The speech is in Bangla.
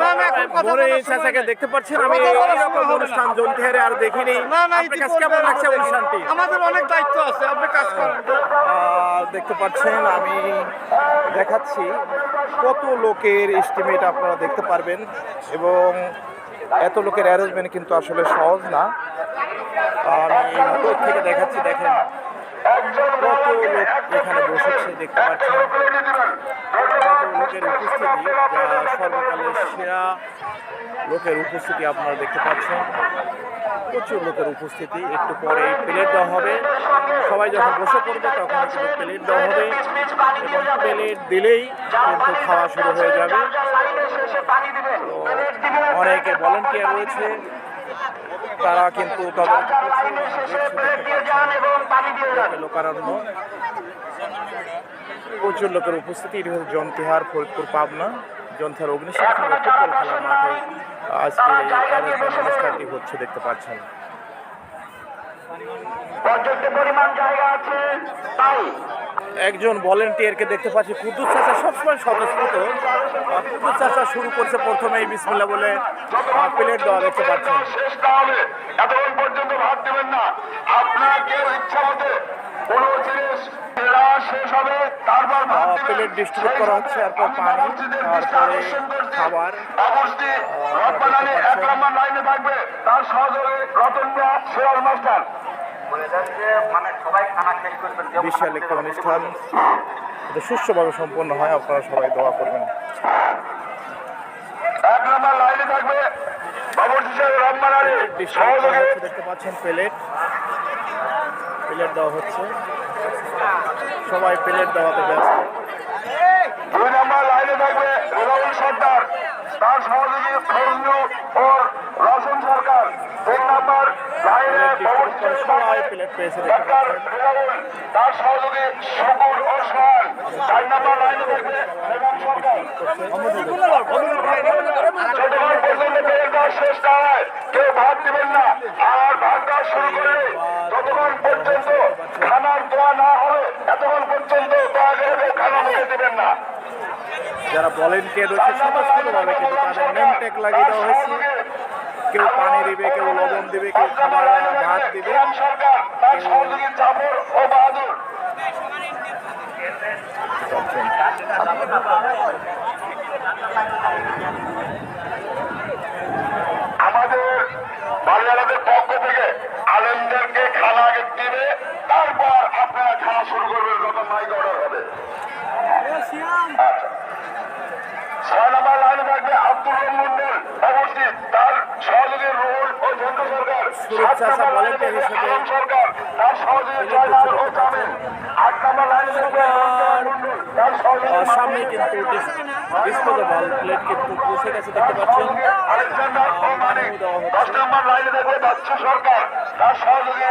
না, না, এখন মনে বলার চাচাকে দেখতে পাচ্ছেন আমি। অনুষ্ঠান জন্তিহারে আর দেখিনি। না না আপনার কাছে কেমন লাগছে অনুষ্ঠানটি? আমাদের অনেক দায়িত্ব আছে আপনি কাজ করেন। আহ, দেখতে পাচ্ছেন আমি দেখাচ্ছি কত লোকের এস্টিমেট আপনারা দেখতে পারবেন এবং এত লোকের অ্যারেঞ্জমেন্ট কিন্তু আসলে সহজ না। আমি থেকে দেখাচ্ছি দেখেন। কত লোক এখানে বসেছে, দেখতে পাচ্ছেন। লোকের উপস্থিতি, যা সর্বকালের সেরা লোকের উপস্থিতি আপনারা দেখতে পাচ্ছেন। প্রচুর লোকের উপস্থিতি, একটু পরে প্লেট দেওয়া হবে। সবাই যখন বসে পড়বে, তখন কিন্তু প্লেট দেওয়া হবে। প্লেট দিলেই কিন্তু খাওয়া শুরু হয়ে যাবে। অনেকে ভলেন্টিয়ার রয়েছে। তারা কিন্তু তদন্ত লোকারণ্য। প্রচুর লোকের উপস্থিতি এটি হচ্ছে জন্তিহার ফরিদপুর পাবনা। জন্তিহার অগ্নিশিক্ষা ফুটবল খেলার মাঠে আজকে অনুষ্ঠানটি হচ্ছে দেখতে পাচ্ছেন। পর্যাপ্ত পরিমাণ জায়গা আছে তাই একজন ভলেন্টিয়ারকে দেখতে পাচ্ছি। কুদ্দুস চাচা সবসময় স্বতঃস্ফূর্ত। কুদ্দুস চাচা শুরু করছে প্রথমে প্রথমেই বিসমিল্লা বলে প্লেট দেওয়া দেখতে এতক্ষণ পর্যন্ত ভাত দেবেন না। ইচ্ছা মতে কোনো জিনিস দিবেন। প্লেট ডিস্ট্রিবিউট করা হচ্ছে এরপর পানি তারপরে। খাবার। অবশ্যই রব্বানানি দেখতে এক নম্বর লাইনে থাকবে তার সহযোগে রতন সিরাজ মাস্টার। মানে বিশাল একটি অনুষ্ঠান। সুষ্ঠুভাবে সম্পন্ন হয় আপনারা সবাই দোয়া করবেন। দেখতে পাচ্ছেন প্লেট। প্লেট দেওয়া হচ্ছে। সবাই প্লেট দেওয়াতে ব্যস্ত। দুই নম্বর লাইনে থাকবে সর্দার। তার সহযোগী ফজলু ও রসুন সরকার তিন নম্বর লাইনে তার সহযোগী শকুর ও সোহান চার নম্বর লাইনে শেষ না হয় কেউ ভাত দিবেন না। আর দেওয়া শুরু করলে যতক্ষণ পর্যন্ত খানার দোয়া না হবে এতক্ষণ পর্যন্ত দোয়া করে খানা মুখে দিবেন না। যারা ভলেন্টিয়ার রয়েছে স্বতঃস্ফূর্তভাবে কিন্তু তাদের নেম ট্যাগ লাগিয়ে দেওয়া হয়েছে। কেউ পানি দিবে কেউ লবণ দিবে কেউ খাবার ভাত দিবে। আমাদের বাড়িওয়ালাদের পক্ষ থেকে আলেমদেরকে খানা দিবে তারপর আপনারা খাওয়া শুরু করবেন অর্ডার হবে আচ্ছা। ছয় নম্বর লাইনে থাকবে আব্দুর রহমান মন্ডল অবস্থিত তার সহযোগী রুহুল ও ঝন্টু সরকার সুরজ সাত চাচা নম্বর লাইনে volunteer থাকবে হিসেবে আলম সরকার তার সহযোগী জয়নাল ও জামিল আট নম্বর লাইনে থাকবে রঞ্জন মন্ডল তার সহযোগী আহ, সামনে কিন্তু ডিসপোজেবল প্লেট কিন্তু পৌঁছে গেছে দেখতে পাচ্ছেন আলেকজান্ডার ও মানিক দেওয়া হচ্ছে। দশ নম্বর লাইনে থাকবে বাচ্চু সরকার তার সহযোগী